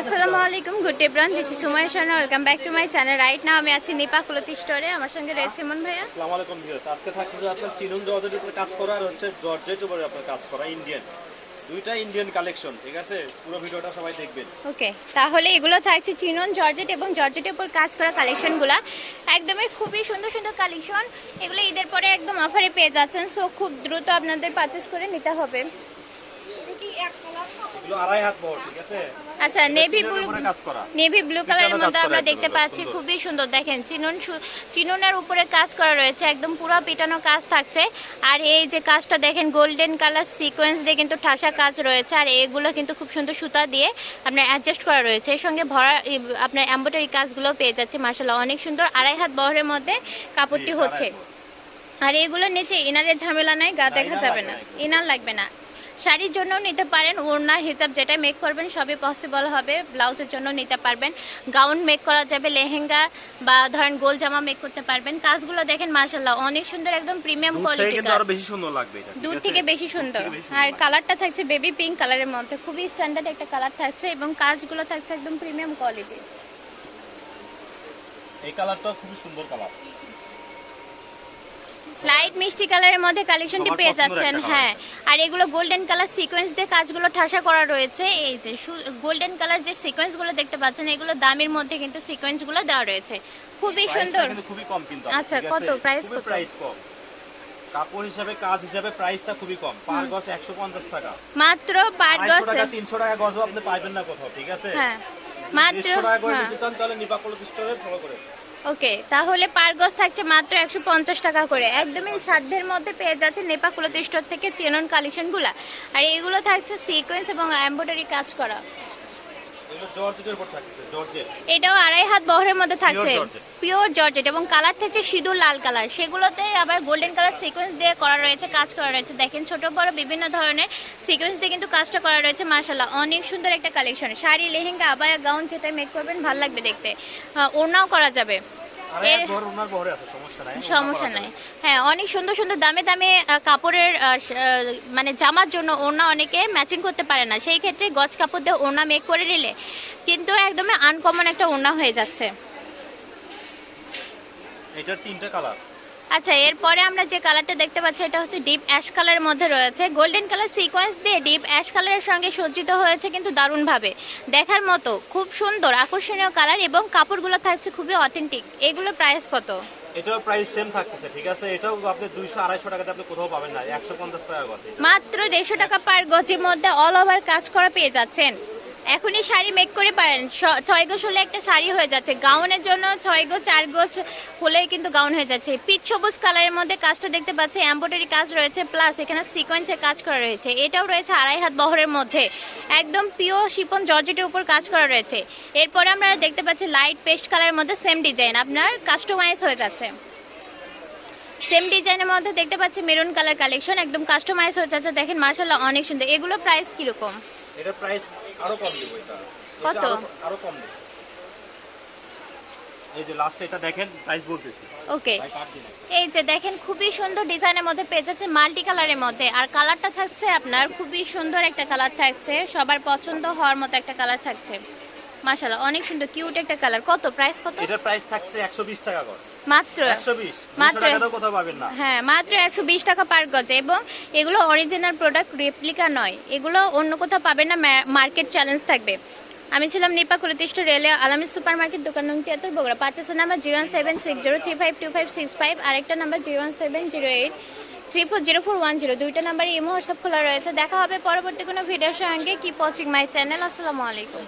আসসালামু আলাইকুম good day bran this is Sumaiya Sharma welcome back to my channel right now আমি আছি নিপা কুলতি স্টোরে আমার সঙ্গে রয়েছে মন ভাইয়া। আসসালামু আলাইকুম ভিউয়ার্স আজকে থাকছে যে আপনার চিনুন জর্জেটের উপরে কাজ করা আর হচ্ছে জর্জেট উপরে আপনার কাজ করা ইন্ডিয়ান দুইটা ইন্ডিয়ান কালেকশন ঠিক আছে? পুরো ভিডিওটা সবাই দেখবেন। ওকে তাহলে এগুলো থাকছে চিনন জর্জেট এবং জর্জেটের উপর কাজ করা কালেকশনগুলো একদমই খুবই সুন্দর সুন্দর কালেকশন এগুলো ঈদের পরে একদম অফারে পেয়ে যাচ্ছেন সো খুব দ্রুত আপনাদের পারচেস করে নিতে হবে এগুলো আড়াই হাত বড় ঠিক আছে আচ্ছা নেভি ব্লু নেভি ব্লু কালারের মধ্যে আমরা দেখতে পাচ্ছি খুবই সুন্দর। দেখেন চিনন চিননের উপরে কাজ করা রয়েছে একদম পুরো পিটানো কাজ থাকছে। আর এই যে কাজটা দেখেন গোল্ডেন কালার সিকোয়েন্স দিয়ে কিন্তু ঠাসা কাজ রয়েছে আর এগুলো কিন্তু খুব সুন্দর সুতা দিয়ে আপনার অ্যাডজাস্ট করা রয়েছে। এর সঙ্গে ভরা আপনার এম্ব্রয়ডারি কাজগুলো পেয়ে যাচ্ছে মাসাল্লাহ অনেক সুন্দর। আড়াই হাত বহরের মধ্যে কাপড়টি হচ্ছে। আর এগুলোর নিচে ইনারের ঝামেলা নাই গা দেখা যাবে না। ইনার লাগবে না। শাড়ির জন্যও নিতে পারেন ওড়না হিজাব যেটা মেক করবেন সবই পসিবল হবে। ব্লাউজের জন্য নিতে পারবেন। গাউন মেক করা যাবে লেহেঙ্গা বা ধরেন গোল জামা মেক করতে পারবেন। কাজগুলো দেখেন মার্শাল্লাহ অনেক সুন্দর একদম প্রিমিয়াম কোয়ালিটি কাজ। বেশি সুন্দর লাগবে এটা দূর থেকে বেশি সুন্দর। আর কালারটা থাকছে বেবি পিঙ্ক কালারের মধ্যে। খুবই স্ট্যান্ডার্ড একটা কালার থাকছে এবং কাজগুলো থাকছে একদম প্রিমিয়াম কোয়ালিটি এই কালারটা খুবই সুন্দর কালার লাইট মিষ্টি কালারের মধ্যে কালেকশনটি পেয়ে যাচ্ছেন হ্যাঁ। আর এগুলো গোল্ডেন কালার সিকোয়েন্স দিয়ে কাজগুলো ঠাসা করা রয়েছে। এই যে গোল্ডেন কালার যে সিকোয়েন্সগুলো দেখতে পাচ্ছেন এগুলো দামের মধ্যে কিন্তু সিকোয়েন্সগুলো দেওয়া রয়েছে। খুবই সুন্দর। খুবই কম কিন্তু আচ্ছা, কত? প্রাইস কত? প্রাইস কম। কাপড় হিসাবে কাজ হিসাবে প্রাইসটা খুবই কম। পার গজ 150 টাকা। মাত্র পার গজ? 300 টাকা গজও আপনি পাইবেন না কোথাও ঠিক আছে? হ্যাঁ। মাত্র 150 টাকা করে হ্যাঁ। স্টোরে ফলো করে। ওকে, তাহলে পার গজ থাকছে মাত্র একশো পঞ্চাশ টাকা করে। একদমই সাধ্যের মধ্যে পেয়ে যাচ্ছে নেপাকুলত স্টোর থেকে চেনন কালেকশনগুলো। আর এগুলো থাকছে সিকোয়েন্স এবং এমব্রয়ডারি কাজ করা। এটাও আড়াই হাত বহরের মধ্যে থাকছে। পিওর জর্জেট এবং কালার থাকছে সিঁদুর লাল কালার সেগুলোতে আবার গোল্ডেন কালার সিকোয়েন্স দিয়ে করা রয়েছে কাজ করা রয়েছে। দেখেন ছোট বড় বিভিন্ন ধরনের সিকোয়েন্স দিয়ে কিন্তু কাজটা করা রয়েছে মার্শাল্লাহ অনেক সুন্দর একটা কালেকশন শাড়ি লেহেঙ্গা আবায়া গাউন যেটা মেক করবেন ভালো লাগবে দেখতে। ওড়নাও করা যাবে। সমস্যা নাই হ্যাঁ অনেক সুন্দর সুন্দর দামে দামে কাপড়ের মানে জামার জন্য ওড়না অনেকে ম্যাচিং করতে পারে না। সেই ক্ষেত্রে গজ কাপড় দিয়ে ওড়না মেক করে নিলে কিন্তু একদমই আনকমন একটা ওনা হয়ে যাচ্ছে। এটার তিনটা কালার আচ্ছা এরপরে আমরা যে কালারটা দেখতে পাচ্ছি এটা হচ্ছে ডিপ অ্যাশ কালারের মধ্যে রয়েছে। গোল্ডেন কালার সিকোয়েন্স দিয়ে ডিপ অ্যাশ কালারের সঙ্গে সজ্জিত হয়েছে কিন্তু দারুণভাবে। দেখার মতো খুব সুন্দর আকর্ষণীয় কালার এবং কাপড়গুলো থাকছে খুবই অথেন্টিক এগুলো প্রাইস কত? এটাও প্রাইস সেম থাকতেছে ঠিক আছে? এটাও আপনি দুইশো আড়াইশো টাকাতে আপনি কোথাও পাবেন না একশো পঞ্চাশ টাকা গছে। মাত্র দেড়শো টাকা পার গজের মধ্যে অল ওভার কাজ করা পেয়ে যাচ্ছেন। এখনই শাড়ি মেক করে পারেন। ছয় গোছ হলে একটা শাড়ি হয়ে যাচ্ছে। গাউনের জন্য ছয় গো চার গোছ হলেই কিন্তু গাউন হয়ে যাচ্ছে। পিচ সবুজ কালারের মধ্যে কাজটা দেখতে পাচ্ছি। এম্ব্রয়ডারি কাজ রয়েছে প্লাস এখানে সিকোয়েন্সে কাজ করা রয়েছে। এটাও রয়েছে আড়াই হাত বহরের মধ্যে। একদম পিওর শিপন জর্জেটের উপর কাজ করা রয়েছে। এরপরে আমরা দেখতে পাচ্ছি লাইট পেস্ট কালারের মধ্যে সেম ডিজাইন আপনার কাস্টমাইজ হয়ে যাচ্ছে। সেম ডিজাইনের মধ্যে দেখতে পাচ্ছি মেরুন কালার কালেকশন একদম কাস্টমাইজ হয়ে যাচ্ছে। দেখেন মার্শাল্লাহ অনেক সুন্দর। এগুলো প্রাইস কীরকম? এটার প্রাইস আরও কম দেবো এটা। কত? আরো- কম দেবো। এই যে লাস্ট এটা দেখেন প্রাইস বলতেছি। ওকে এই যে দেখেন খুবই সুন্দর ডিজাইনের মধ্যে পেজ আছে মাল্টি কালারের মধ্যে। আর কালারটা থাকছে আপনার খুবই সুন্দর একটা কালার থাকছে। সবার পছন্দ হওয়ার মতো একটা কালার থাকছে। মাশাল্লাহ অনেক সুন্দর কিউট একটা কালার কত? প্রাইস কত? এটার প্রাইস থাকছে একশো বিশ টাকা গজ। মাত্র? একশো বিশ। মাত্র। টাকা কোথাও পাবেন না। হ্যাঁ মাত্র একশো বিশ টাকা পার গজে। এবং এগুলো অরিজিনাল প্রোডাক্ট রেপ্লিকা নয়। এগুলো অন্য কোথাও পাবেন না মার্কেট চ্যালেঞ্জ থাকবে। আমি ছিলাম নিপা কুলতিষ্ঠ রেলে আলামী সুপার মার্কেট দোকান নং তিয়াত্তর Bogura. পাঁচাশো number zero one seven six zero three five two five six five. আরেকটা number zero one seven zero eight three four zero four one zero দুইটা নাম্বারে ইমো হোয়াটসঅ্যাপ খোলা রয়েছে। দেখা হবে পরবর্তী কোনো ভিডিওর সঙ্গে। কি পচিং মাই চ্যানেল আসসালামু আলাইকুম।